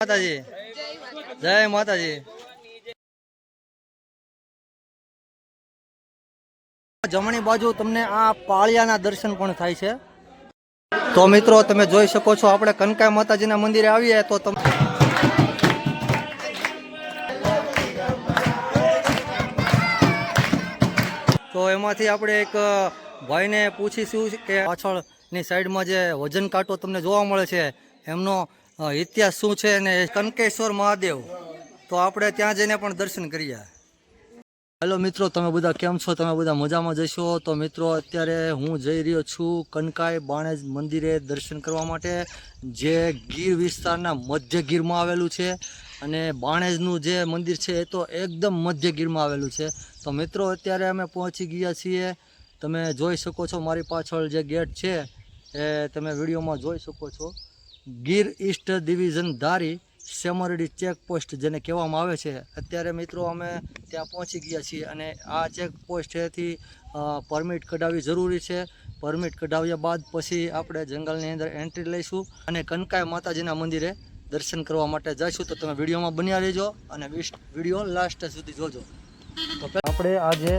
માતાજી. જય માતાજી. જમણી બાજુ તમને આ પાળિયાના દર્શન પણ થાય છે. તો મિત્રો, તમે જોઈ શકો છો, આપણે કનકાઈ માતાજીના મંદિરે આવીએ તો તમે તો એમાંથી આપણે એક ભાઈને પૂછીશું કે પાછળની સાઈડમાં જે વજન કાંટો તમને જોવા મળે છે, એમનો ઇતિહાસ શું છે અને કનકેશ્વર મહાદેવ. તો આપણે ત્યાં જઈને પણ દર્શન કરીએ. હેલો મિત્રો, તમે બધા કેમ છો? તમે બધા મજામાં જશો તો મિત્રો, અત્યારે હું જઈ રહ્યો છું કનકાઈ બાણેજ મંદિરે દર્શન કરવા માટે, જે ગીર વિસ્તારના મધ્ય ગીરમાં આવેલું છે. અને બાણેજનું જે મંદિર છે એ તો એકદમ મધ્ય ગીરમાં આવેલું છે. તો મિત્રો, અત્યારે અમે પહોંચી ગયા છીએ. તમે જોઈ શકો છો મારી પાછળ જે ગેટ છે, એ તમે વિડીયોમાં જોઈ શકો છો. Gir east division Dhari Semardi checkpost જેને કહેવામાં આવે છે. અત્યારે મિત્રો અમે ત્યાં પહોંચી ગયા છીએ અને આ ચેકપોસ્ટેથી પરમિટ કઢાવવી જરૂરી છે. પરમિટ કઢાવ્યા બાદ પછી આપણે જંગલની અંદર એન્ટ્રી લઈશું અને કનકાઈ માતાજીના મંદિરે દર્શન કરવા માટે જઈશું. તો તમે વિડીયોમાં બન્યા રહેજો અને વીડિયો લાસ્ટ સુધી જોજો. તો આપણે આજે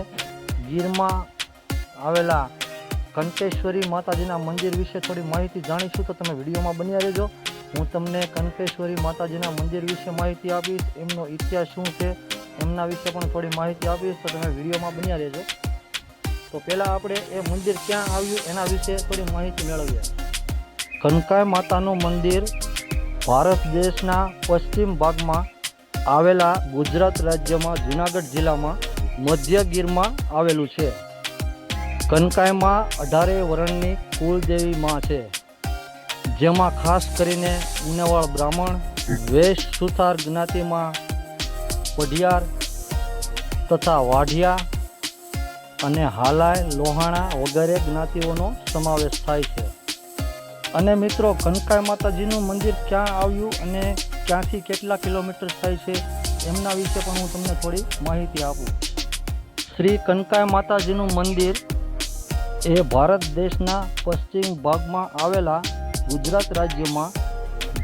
ગીરમાં આવેલા કંકેશ્વરી માતાજીના મંદિર વિશે થોડી માહિતી જાણીશું તો તમે વિડીયોમાં બન્યા રહેજો. હું તમને કંકેશ્વરી માતાજીના મંદિર વિશે માહિતી આપીશ. એમનો ઇતિહાસ શું છે, એમના વિશે પણ થોડી માહિતી આપીશ તો તમે વિડીયોમાં બન્યા રહેજો. તો પહેલાં આપણે એ મંદિર ક્યાં આવ્યું એના વિશે થોડી માહિતી મેળવીએ. કનકાઈ માતાનું મંદિર ભારત દેશના પશ્ચિમ ભાગમાં આવેલા ગુજરાત રાજ્યમાં જુનાગઢ જિલ્લામાં મધ્ય ગીરમાં આવેલું છે. કનકાઈમાં અઢારે વર્ણની કુળદેવી માં છે. જેમાં ખાસ કરીને ઉનેવાળ બ્રાહ્મણ, વેશ સુથાર જ્ઞાતિમાં પઢિયાર તથા વાઢિયા અને હાલાય લોહાણા વગેરે જ્ઞાતિઓનો સમાવેશ થાય છે. અને મિત્રો, કનકાઈ માતાજીનું મંદિર ક્યાં આવ્યું અને ક્યાંથી કેટલા કિલોમીટર થાય છે, એમના વિશે પણ હું તમને થોડી માહિતી આપું. શ્રી કનકાઈ માતાજીનું મંદિર એ ભારત દેશના પશ્ચિમ ભાગમાં આવેલા ગુજરાત રાજ્યમાં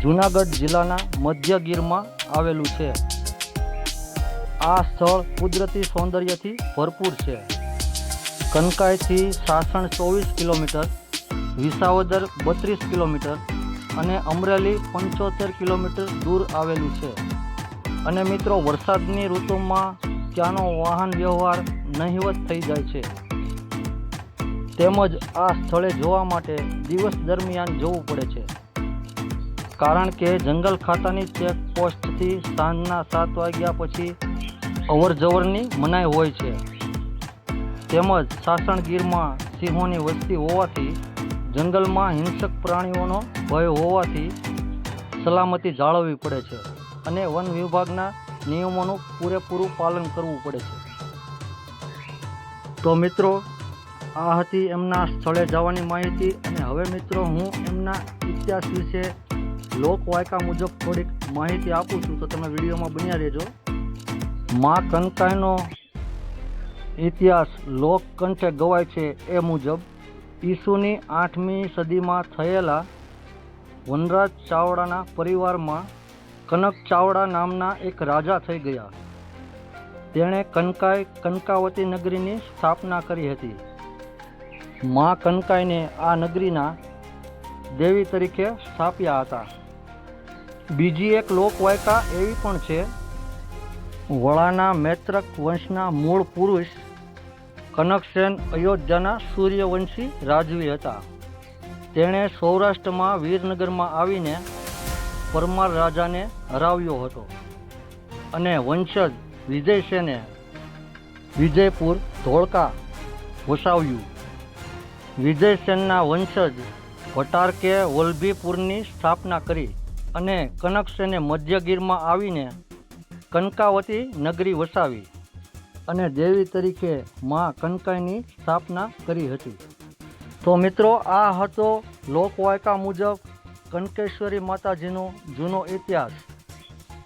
જૂનાગઢ જિલ્લાના મધ્ય ગીરમાં આવેલું છે. આ સ્થળ કુદરતી સૌંદર્યથી ભરપૂર છે. કનકાઈથી સાસણ ચોવીસ કિલોમીટર, વિસાવદર બત્રીસ કિલોમીટર અને અમરેલી પંચોતેર કિલોમીટર દૂર આવેલું છે. અને મિત્રો, વરસાદની ઋતુમાં ત્યાંનો વાહન વ્યવહાર નહિવત થઈ જાય છે. તેમજ આ સ્થળે જોવા માટે દિવસ દરમિયાન જવું પડે છે. કારણ કે જંગલ ખાતાની ચેકપોસ્ટથી સાંજના સાત વાગ્યા પછી અવરજવરની મનાઈ હોય છે. તેમજ સાસણગીરમાં સિંહોની વસ્તી હોવાથી જંગલમાં હિંસક પ્રાણીઓનો ભય હોવાથી સલામતી જાળવવી પડે છે અને વન વિભાગના નિયમોનું પૂરેપૂરું પાલન કરવું પડે છે. તો મિત્રો આ હતી એમના સ્થળે જવાની માહિતી અને હવે મિત્રો હું એમના ઇતિહાસ વિશે લોકવાયકા મુજબ થોડીક માહિતી આપું છું તો તમે વિડીયોમાં બન્યા રહેજો. મા કંકાઈનો ઇતિહાસ લોકકંઠે ગવાય છે એ મુજબ, ઈસુની આઠમી સદીમાં થયેલા વનરાજ ચાવડાના પરિવારમાં કનક ચાવડા નામના એક રાજા થઈ ગયા. તેણે કનકાઈ કનકાવતી નગરીની સ્થાપના કરી હતી. મા કનકાઈને આ નગરીના દેવી તરીકે સ્થાપ્યા હતા. બીજી એક લોકવાયકા એવી પણ છે, વળાના મૈત્રક વંશના મૂળ પુરુષ કનકસેન અયોધ્યાના સૂર્યવંશી રાજવી હતા. તેણે સૌરાષ્ટ્રમાં વીરનગરમાં આવીને પરમાર રાજાને હરાવ્યો હતો અને વંશજ વિજયસેને વિજયપુર ધોળકા વસાવ્યું. વિજયસેનના વંશજ ભટારકે વલ્લભીપુરની સ્થાપના કરી અને કનકસેને મધ્યગીરમાં આવીને કનકાવતી નગરી વસાવી અને દેવી તરીકે મા કનકાઈની સ્થાપના કરી હતી. તો મિત્રો, આ હતો લોકવાયકા મુજબ કનકેશ્વરી માતાજીનો જૂનો ઇતિહાસ.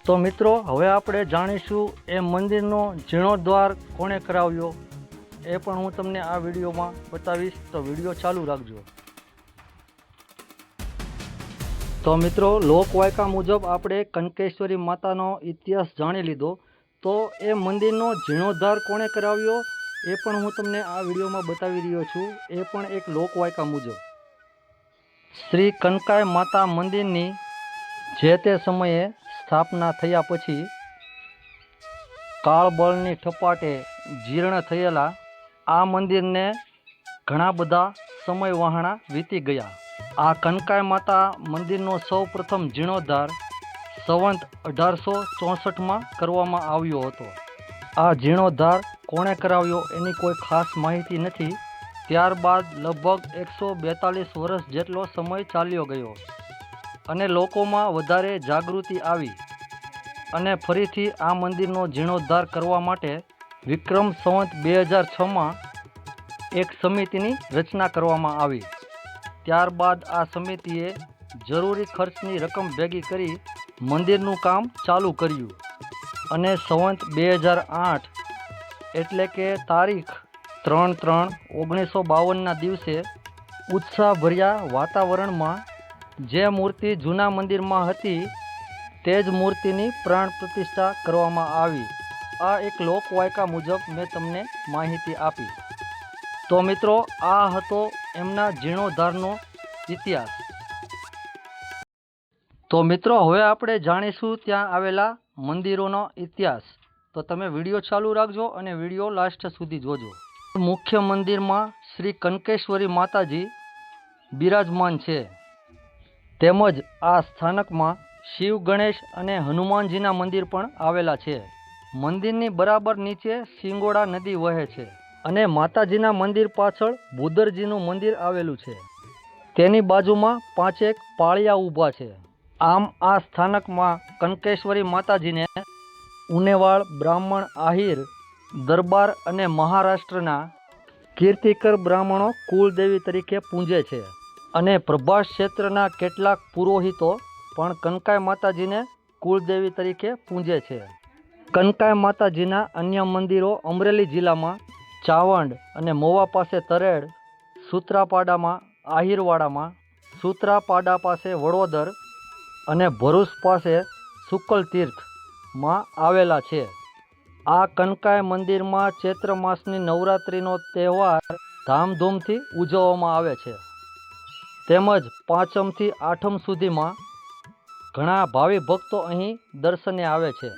તો મિત્રો, હવે આપણે જાણીશું એ મંદિરનો જીર્ણોદ્વાર કોણે કરાવ્યો? એ પણ હું તમને આ વિડીયોમાં બતાવીશ. તો વીડિયો ચાલુ રાખજો. તો મિત્રો, લોકવાયકા મુજબ આપણે કનકેશ્વરી માતાનો ઇતિહાસ જાણી લીધો. તો એ મંદિરનો જીર્ણોદ્ધાર કોણે કરાવ્યો? એ પણ હું તમને આ વિડીયોમાં બતાવી રહ્યો છું. એ પણ એક લોકવાયકા મુજબ. શ્રી કનકાય માતા મંદિરની જે તે સમયે સ્થાપના થયા પછી કાળબળની ઠપાટે જીર્ણ થયેલા આ મંદિરને ઘણા બધા સમય વહાણા વીતી ગયા. આ કનકાઈ માતા મંદિરનો સૌ પ્રથમ જીર્ણોદ્ધાર સંવંત અઢારસો ચોસઠમાં કરવામાં આવ્યો હતો. આ જીર્ણોદ્ધાર કોણે કરાવ્યો એની કોઈ ખાસ માહિતી નથી. ત્યારબાદ લગભગ એકસો બેતાલીસ વર્ષ જેટલો સમય ચાલ્યો ગયો અને લોકોમાં વધારે જાગૃતિ આવી અને ફરીથી આ મંદિરનો જીર્ણોદ્ધાર કરવા માટે વિક્રમ સંવત બે હજાર છમાં એક સમિતિની રચના કરવામાં આવી. ત્યારબાદ આ સમિતિએ જરૂરી ખર્ચની રકમ ભેગી કરી મંદિરનું કામ ચાલુ કર્યું. અને સંવંત બે હજાર આઠ એટલે કે તારીખ ત્રણ ત્રણ ઓગણીસો બાવનના દિવસે ઉત્સાહભર્યા વાતાવરણમાં જે મૂર્તિ જૂના મંદિરમાં હતી તે જ મૂર્તિની પ્રાણ પ્રતિષ્ઠા કરવામાં આવી. આ એક લોકવાયકા મુજબ મેં તમને માહિતી આપી. તો મિત્રો, આ હતો એમના જીર્ણોદ્ધારનો ઇતિહાસ. તો મિત્રો, હવે આપણે જાણીશું ત્યાં આવેલા મંદિરોનો ઇતિહાસ. તો તમે વીડિયો ચાલુ રાખજો અને વીડિયો લાસ્ટ સુધી જોજો. મુખ્ય મંદિરમાં શ્રી કનકેશ્વરી માતાજી બિરાજમાન છે. તેમજ આ સ્થાનકમાં શિવ, ગણેશ અને હનુમાનજીના મંદિર પણ આવેલા છે. મંદિરની બરાબર નીચે સિંગોડા નદી વહે છે અને માતાજીના મંદિર પાછળ ભૂદરજીનું મંદિર આવેલું છે. તેની બાજુમાં પાંચેક પાળિયા ઊભા છે. આમ આ સ્થાનકમાં કનકેશ્વરી માતાજીને ઉનેવાળ, બ્રાહ્મણ, આહિર, દરબાર અને મહારાષ્ટ્રના કીર્તિકર બ્રાહ્મણો કુળદેવી તરીકે પૂજે છે અને પ્રભાસ ક્ષેત્રના કેટલાક પુરોહિતો પણ કનકાઈ માતાજીને કુળદેવી તરીકે પૂજે છે. કનકાય માતાજીના અન્ય મંદિરો અમરેલી જિલ્લામાં ચાવંડ અને મોવા પાસે તરેડ, સૂત્રાપાડામાં આહિરવાડામાં, સૂત્રાપાડા પાસે વડોદર અને ભરૂચ પાસે શુકલ તીર્થમાં આવેલા છે. આ કનકાય મંદિરમાં ચૈત્ર માસની નવરાત્રિનો તહેવાર ધામધૂમથી ઉજવવામાં આવે છે. તેમજ પાંચમથી આઠમ સુધીમાં ઘણા ભાવિ ભક્તો અહીં દર્શને આવે છે.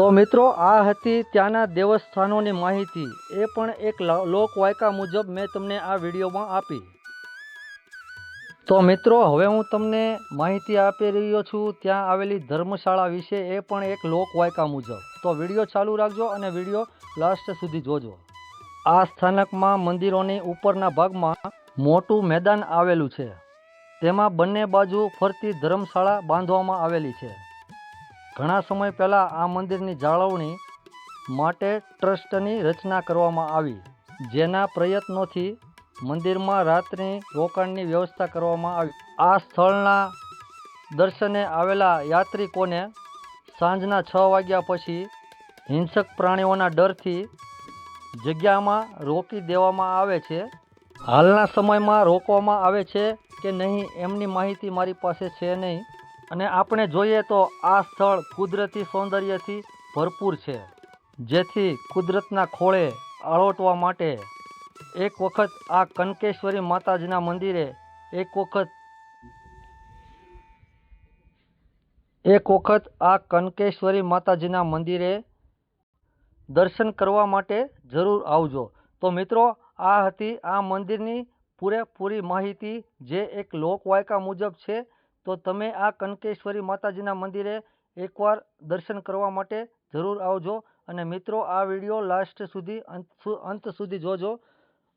તો મિત્રો, આ હતી ત્યાંના દેવસ્થાનોની માહિતી. એ પણ એક લોકવાયકા મુજબ મેં તમને આ વિડીયોમાં આપી. તો મિત્રો, હવે હું તમને માહિતી આપી રહ્યો છું, ત્યાં આવેલી ધર્મશાળા વિશે એ પણ એક લોકવાયકા મુજબ. તો વીડિયો ચાલુ રાખજો અને વીડિયો લાસ્ટ સુધી જોજો. આ સ્થાનકમાં મંદિરોની ઉપરના ભાગમાં મોટું મેદાન આવેલું છે. તેમાં બંને બાજુ ફરતી ધર્મશાળા બાંધવામાં આવેલી છે. ઘણા સમય પહેલાં આ મંદિરની જાળવણી માટે ટ્રસ્ટની રચના કરવામાં આવી, જેના પ્રયત્નોથી મંદિરમાં રાત્રિ રોકાણની વ્યવસ્થા કરવામાં આવી. આ સ્થળના દર્શને આવેલા યાત્રિકોને સાંજના છ વાગ્યા પછી હિંસક પ્રાણીઓના ડરથી જગ્યામાં રોકી દેવામાં આવે છે. હાલના સમયમાં રોકવામાં આવે છે કે નહીં, એમની માહિતી મારી પાસે છે નહીં. અને આપણે જોઈએ તો આ સ્થળ કુદરતી સૌંદર્યથી ભરપૂર છે, જેથી કુદરતના ખોળે આળોટવા માટે એક વખત આ કનકેશ્વરી માતાજીના મંદિરે એક વખત એક વખત આ કનકેશ્વરી માતાજીના મંદિરે દર્શન કરવા માટે જરૂર આવજો. તો મિત્રો, આ હતી આ મંદિરની પૂરેપૂરી માહિતી, જે એક લોકવાયકા મુજબ છે. તો તમે આ કનકેશ્વરી માતાજીના મંદિરે એકવાર દર્શન કરવા માટે જરૂર આવજો અને મિત્રો, આ વીડિયો લાસ્ટ સુધી, અંત સુધી જોજો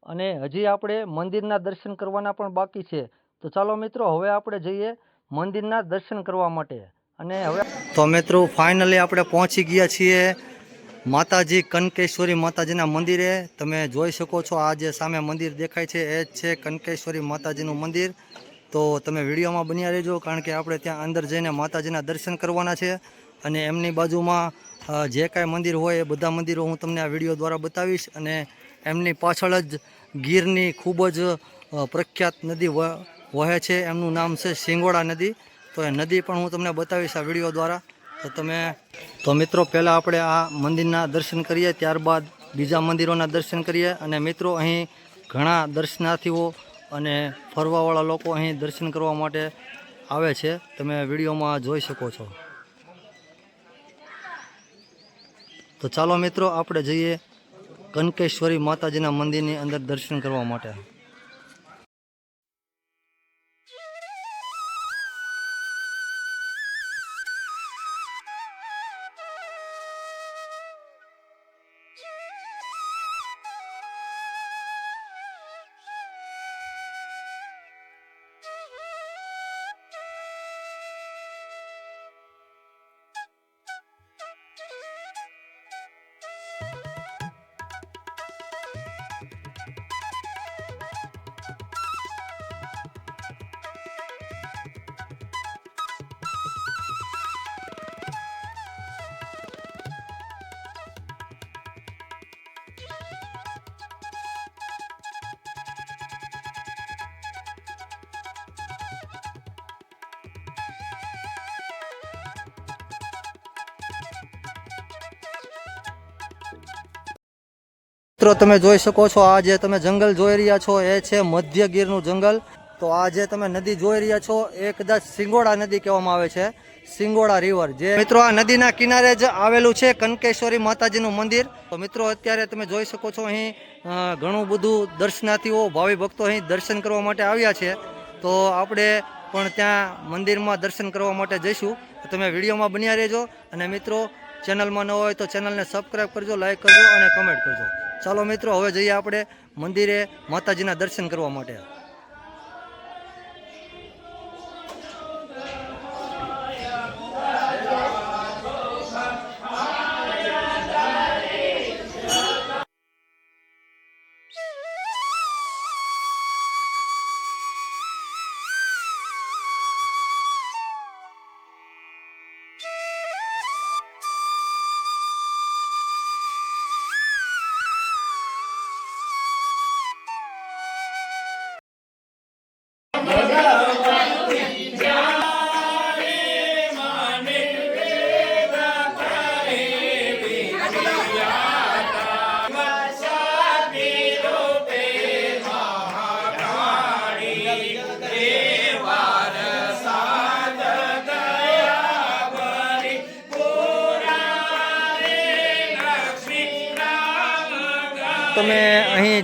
અને હજી આપણે મંદિરના દર્શન કરવાના પણ બાકી છે. તો ચાલો મિત્રો, હવે આપણે જઈએ મંદિરના દર્શન કરવા માટે અને હવે તો મિત્રો ફાઇનલી આપણે પહોંચી ગયા છીએ માતાજી કનકેશ્વરી માતાજીના મંદિરે. તમે જોઈ શકો છો, આ જે સામે મંદિર દેખાય છે, એ જ છે કનકેશ્વરી માતાજીનું મંદિર. તો તમે વિડીયોમાં બન્યા રહેજો, કારણ કે આપણે ત્યાં અંદર જઈને માતાજીના દર્શન કરવાના છે. અને એમની બાજુમાં જે કાંઈ મંદિર હોય એ બધા મંદિરો હું તમને આ વીડિયો દ્વારા બતાવીશ. અને એમની પાછળ જ ગીરની ખૂબ જ પ્રખ્યાત નદી વહે છે. એમનું નામ છે સિંગોડા નદી. તો એ નદી પણ હું તમને બતાવીશ આ વીડિયો દ્વારા. તો તમે, તો મિત્રો, પહેલાં આપણે આ મંદિરના દર્શન કરીએ, ત્યારબાદ બીજા મંદિરોના દર્શન કરીએ. અને મિત્રો, અહીં ઘણા દર્શનાર્થીઓ અને ફરવાવાળા લોકો અહીં દર્શન કરવા માટે આવે છે. તમે વિડીયોમાં જોઈ શકો છો. તો ચાલો મિત્રો, આપણે જઈએ કનકેશ્વરી માતાજીના મંદિરની અંદર દર્શન કરવા માટે. મિત્રો, તમે જોઈ શકો છો, આ જે તમે જંગલ જોઈ રહ્યા છો, એ છે મધ્ય ગીરનું જંગલ. તો આ જે તમે નદી જોઈ રહ્યા છો, એ કદાચ સિંગોડા નદી કહેવામાં આવે છે, સિંગોડા રિવર જે મિત્રો, આ નદીના કિનારે જ આવેલું છે કનકેશ્વરી માતાજીનું મંદિર. તો મિત્રો, અત્યારે તમે જોઈ શકો છો, અહીં ઘણું બધું દર્શનાર્થીઓ, ભાવિ ભક્તો અહીં દર્શન કરવા માટે આવ્યા છે. તો આપણે પણ ત્યાં મંદિરમાં દર્શન કરવા માટે જઈશું. તમે વિડીયોમાં બન્યા રહેજો. અને મિત્રો, ચેનલમાં ન હોય તો ચેનલને સબસ્ક્રાઈબ કરજો લાઈક કરજો અને કમેન્ટ કરજો. ચાલો મિત્રો હવે જઈએ આપણે મંદિરે માતાજીના દર્શન કરવા માટે.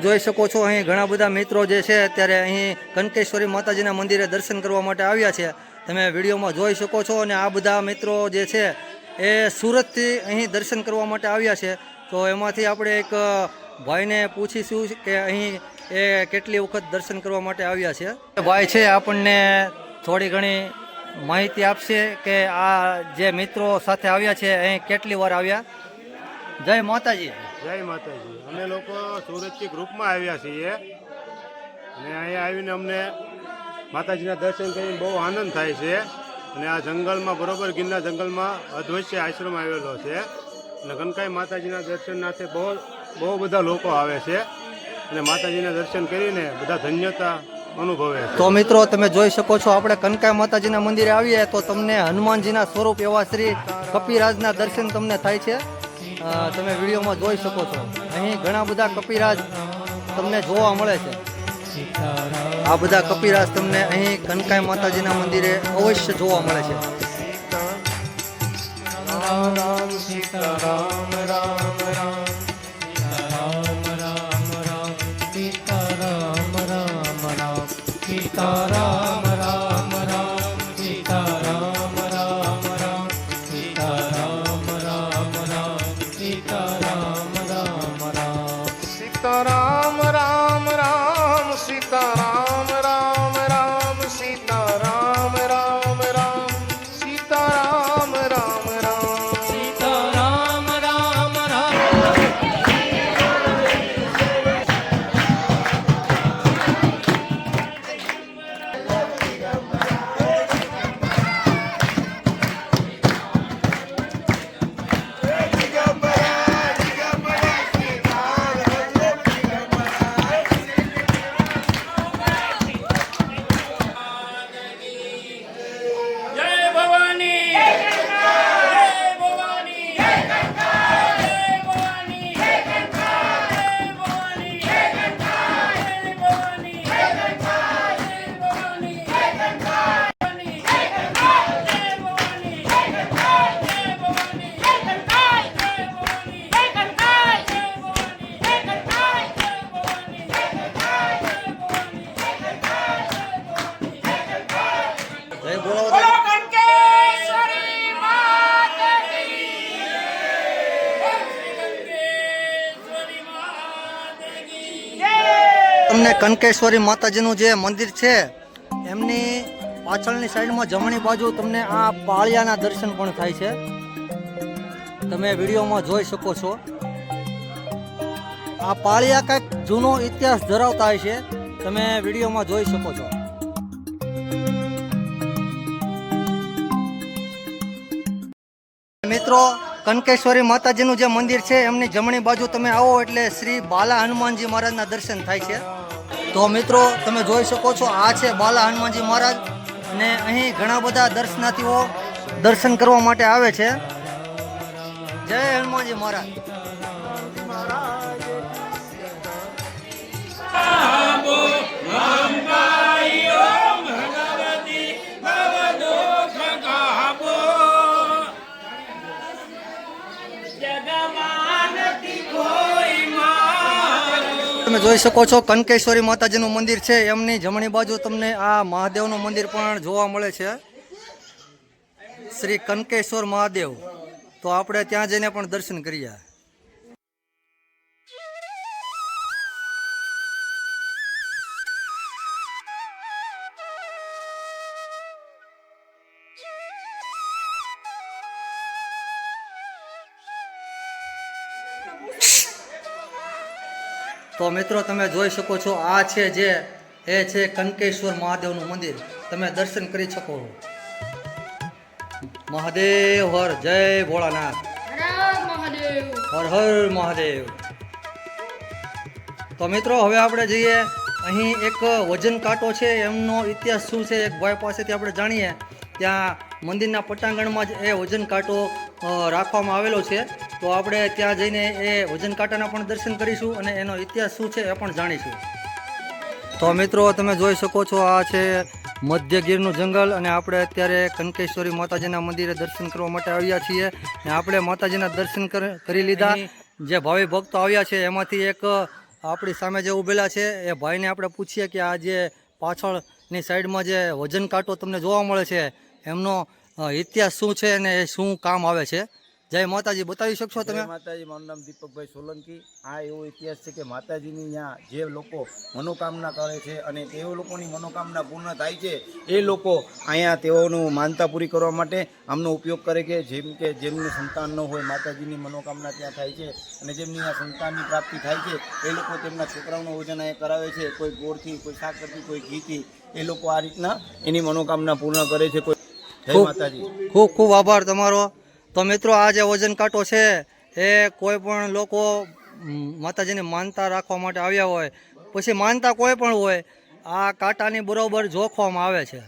જોઈ શકો છો, અહીં ઘણા બધા મિત્રો જે છે અત્યારે અહીં કંકેશ્વરી માતાજીના મંદિરે દર્શન કરવા માટે આવ્યા છે. તમે વિડીયોમાં જોઈ શકો છો અને આ બધા મિત્રો જે છે એ સુરતથી અહીં દર્શન કરવા માટે આવ્યા છે. તો એમાંથી આપણે એક ભાઈને પૂછીશું કે અહીં એ કેટલી વખત દર્શન કરવા માટે આવ્યા છે. ભાઈ છે, આપણને થોડી ઘણી માહિતી આપશે કે આ જે મિત્રો સાથે આવ્યા છે, અહીં કેટલી વાર આવ્યા? જય માતાજી. જય માતાજી. અમે લોકો સુરતથી ગ્રુપમાં આવ્યા છીએ. અને અહીંયા આવીને અમને માતાજીના દર્શન કરીને બહુ આનંદ થાય છે. અને આ જંગલમાં, બરોબર ગીરના જંગલમાં અદ્વૈશ્ય આશ્રમ આવેલો છે. અને કનકાઈ માતાજીના દર્શનાર્થે બહુ બહુ બધા લોકો આવે છે. અને માતાજીના દર્શન કરીને બધા ધન્યતા અનુભવે તો મિત્રો, તમે જોઈ શકો છો, આપણે કનકાઈ માતાજીના મંદિરે આવીએ તો તમને હનુમાનજીના સ્વરૂપ એવા શ્રી કપિરાજના દર્શન તમને થાય છે. તમે વિડીયોમાં જોઈ શકો છો અહીં ઘણા બધા કપિરાજ તમને જોવા મળે છે આ બધા કપિરાજ તમને અહીં કનકાઈ માતાજીના મંદિરે અવશ્ય જોવા મળે છે સીતારામ કનકેશ્વરી માતાજીનું જે મંદિર છે, એમની પાછળની સાઈડમાં જમણી બાજુ તમને આ પાળિયાના દર્શન પણ થાય છે. તમે વિડીયોમાં જોઈ શકો છો. આ પાળિયા કંઈક જૂનો ઇતિહાસ ધરાવતા હોય છે. તમે વિડીયોમાં જોઈ શકો છો. મિત્રો, કનકેશ્વરી માતાજીનું જે મંદિર છે, એમની જમણી બાજુ તમે આવો એટલે શ્રી બાલા હનુમાનજી મહારાજના દર્શન થાય છે. તો મિત્રો, તમે જોઈ શકો છો, આ છે બાલા હનુમાનજી મહારાજ. અને અહીં ઘણા બધા દર્શનાર્થીઓ દર્શન કરવા માટે આવે છે. જય હનુમાનજી મહારાજ. તમે જોઈ શકો છો કનકેશ્વરી માતાજીનું મંદિર છે. એમની જમણી બાજુ તમને આ મહાદેવનું મંદિર પણ જોવા મળે છે. શ્રી કનકેશ્વર મહાદેવ. તો આપણે ત્યાં જઈને પણ દર્શન કરીએ. તો મિત્રો, તમે જોઈ શકો છો, આ છે જે, એ છે કંકેશ્વર મહાદેવનું મંદિર. તમે દર્શન કરી શકો. મહાદેવ, હર જય ભોળાનાથ. હર હર મહાદેવ. તો મિત્રો, હવે આપણે જઈએ. અહીં એક વજન કાંટો છે, એમનો ઇતિહાસ શું છે, એક ભાઈ પાસેથી આપણે જાણીએ. ત્યાં મંદિરના પટાંગણમાં જ એ વજન કાંટો રાખવામાં આવેલો છે. તો આપણે ત્યાં જઈને એ વજન કાંટાના પણ દર્શન કરીશું અને એનો ઇતિહાસ શું છે એ પણ જાણીશું. તો મિત્રો તમે જોઈ શકો છો આ છે મધ્ય ગીરનું જંગલ અને આપણે અત્યારે કનકેશ્વરી માતાજીના મંદિરે દર્શન કરવા માટે આવ્યા છીએ. અને આપણે માતાજીના દર્શન કર- કરી લીધા. જે ભાવિ ભક્તો આવ્યા છે એમાંથી એક આપણી સામે જે ઊભેલા છે એ ભાઈને આપણે પૂછીએ કે આ જે પાછળની સાઈડમાં જે વજન કાંટો તમને જોવા મળે છે એમનો ઇતિહાસ શું છે અને શું કામ આવે છે? જય માતાજી, બતાવી શકશો તમે? માતાજી, મારું નામ દીપકભાઈ સોલંકી. આ એવો ઇતિહાસ છે કે માતાજીની ત્યાં જે લોકો મનોકામના કરે છે અને તેઓ લોકોની મનોકામના પૂર્ણ થાય છે, એ લોકો અહીંયા તેઓનું માનતા પૂરી કરવા માટે આમનો ઉપયોગ કરે કે જેમ કે જેમની સંતાન ન હોય માતાજીની મનોકામના ત્યાં થાય છે અને જેમની આ સંતાનની પ્રાપ્તિ થાય છે, એ લોકો તેમના છોકરાઓનું વજન અહીંયા કરાવે છે, કોઈ ગોળથી, કોઈ સાકરથી કોઈ ઘીથી, એ લોકો આ રીતના એની મનોકામના પૂર્ણ કરે છે, કોઈ ખૂબ- ખૂબ ખૂબ આભાર તમારો. તો મિત્રો આ જે વજન કાંટો છે એ કોઈ પણ લોકો માતાજીને માનતા રાખવા માટે આવ્યા હોય પછી માનતા કોઈ પણ હોય આ કાંટાની બરોબર જોખવામાં આવે છે.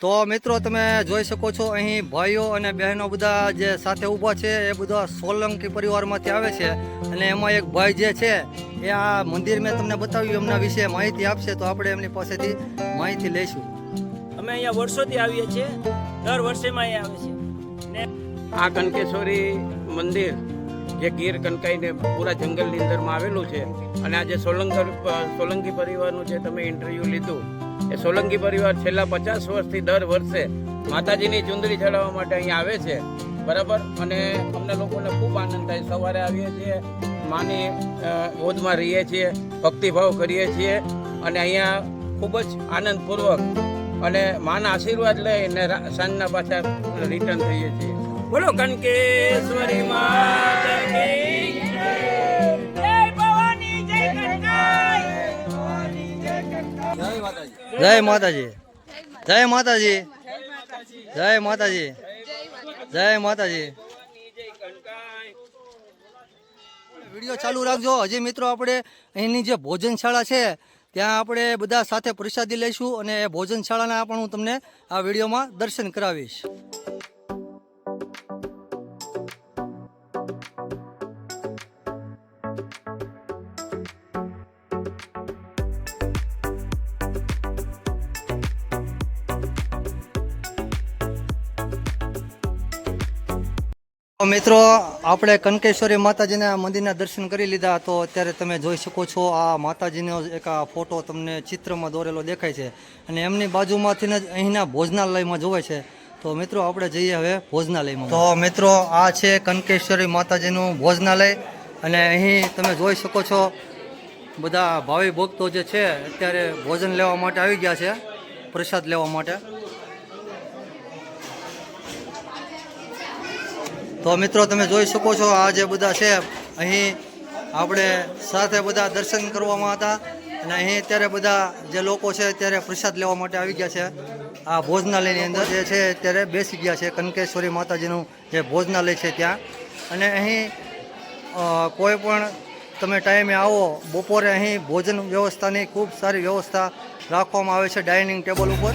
તો મિત્રો તમે જોઈ શકો છો અહીં ભાઈઓ અને બહેનો બધા જે સાથે ઊભા છે એ બધા સોલંકી પરિવારમાંથી આવે છે. અને એમાં એક ભાઈ જે છે એ આ મંદિર મેં તમને બતાવ્યું એમના વિશે માહિતી આપશે તો આપણે એમની પાસેથી માહિતી લઈશું. અમે અહીંયા વર્ષોથી આવીએ છીએ. દર વર્ષેમાં અહીંયા આવે છે. ને આ કનકેશ્વરી મંદિર જે ગીર કનકાઈને પૂરા જંગલની અંદરમાં આવેલું છે અને આ જે સોલંકર સોલંકી પરિવારનું જે તમે ઇન્ટરવ્યૂ લીધું, એ સોલંકી પરિવાર છેલ્લા પચાસ વર્ષથી દર વર્ષે માતાજીની ચુંદડી ચડાવવા માટે અહીંયા આવે છે. બરાબર? અને અમને લોકોને ખૂબ આનંદ થાય. સવારે આવીએ છીએ, માની હોદમાં રહીએ છીએ, ભક્તિભાવ કરીએ છીએ અને અહીંયા ખૂબ જ આનંદપૂર્વક અને માના આશીર્વાદ લઈને સાંજના પાછા રિટર્ન થઈએ છીએ. બોલો કનકેશ્વરી માતા કી જય. જય ભવાની જય કનકાઈ. જય માતાજી. જય માતાજી. જય માતાજી. જય માતાજી. વીડિયો ચાલુ રાખજો. હજી મિત્રો આપણે અહીંની જે ભોજનશાળા છે ત્યાં આપણે બધા સાથે પ્રસાદી લઈશું અને ભોજનશાળાના પણ હું તમને આ વિડીયોમાં દર્શન કરાવીશ. મિત્રો, આપણે કનકેશ્વરી માતાજીના મંદિરના દર્શન કરી લીધા, તો અત્યારે તમે જોઈ શકો છો આ માતાજીનો એક આ ફોટો તમને ચિત્રમાં દોરેલો દેખાય છે. અને એમની બાજુમાંથી જ અહીંના ભોજનાલયમાં જોવાય છે. તો મિત્રો, આપણે જઈએ હવે ભોજનાલયમાં. તો મિત્રો, આ છે કનકેશ્વરી માતાજીનું ભોજનાલય. અને અહીં તમે જોઈ શકો છો, બધા ભાવિ ભક્તો જે છે, અત્યારે ભોજન લેવા માટે આવી ગયા છે, પ્રસાદ લેવા માટે. તો મિત્રો, તમે જોઈ શકો છો આ જે બધા છે, અહીં આપણે સાથે બધા દર્શન કરવામાં હતા અને અહીં અત્યારે બધા જે લોકો છે અત્યારે પ્રસાદ લેવા માટે આવી ગયા છે. આ ભોજનાલયની અંદર જે છે અત્યારે બેસી ગયા છે કનકેશ્વરી માતાજીનું જે ભોજનાલય છે ત્યાં. અને અહીં કોઈ પણ તમે ટાઈમે આવો, બપોરે અહીં ભોજન વ્યવસ્થાની ખૂબ સારી વ્યવસ્થા રાખવામાં આવે છે ડાઇનિંગ ટેબલ ઉપર.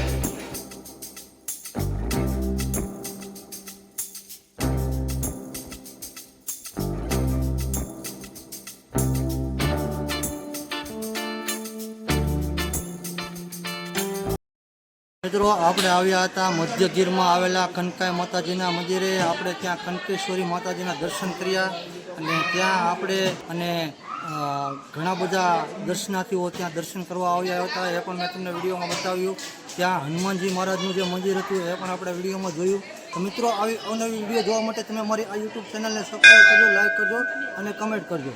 આપણે આવ્યા હતા મધ્ય ગીરમાં આવેલા કનકાઈ માતાજીના મંદિરે. આપણે ત્યાં કનકેશ્વરી માતાજીના દર્શન કર્યા અને ત્યાં આપણે અને ઘણા બધા દર્શનાર્થીઓ ત્યાં દર્શન કરવા આવ્યા હતા. એ પણ મેં તમને વિડીયોમાં બતાવ્યું. ત્યાં હનુમાનજી મહારાજનું જે મંદિર હતું એ પણ આપણે વિડીયોમાં જોયું. તો મિત્રો, આવી અવનવી વીડિયો જોવા માટે તમે અમારી આ યુટ્યુબ ચેનલને સબસ્ક્રાઈબ કરજો લાઈક કરજો અને કમેન્ટ કરજો.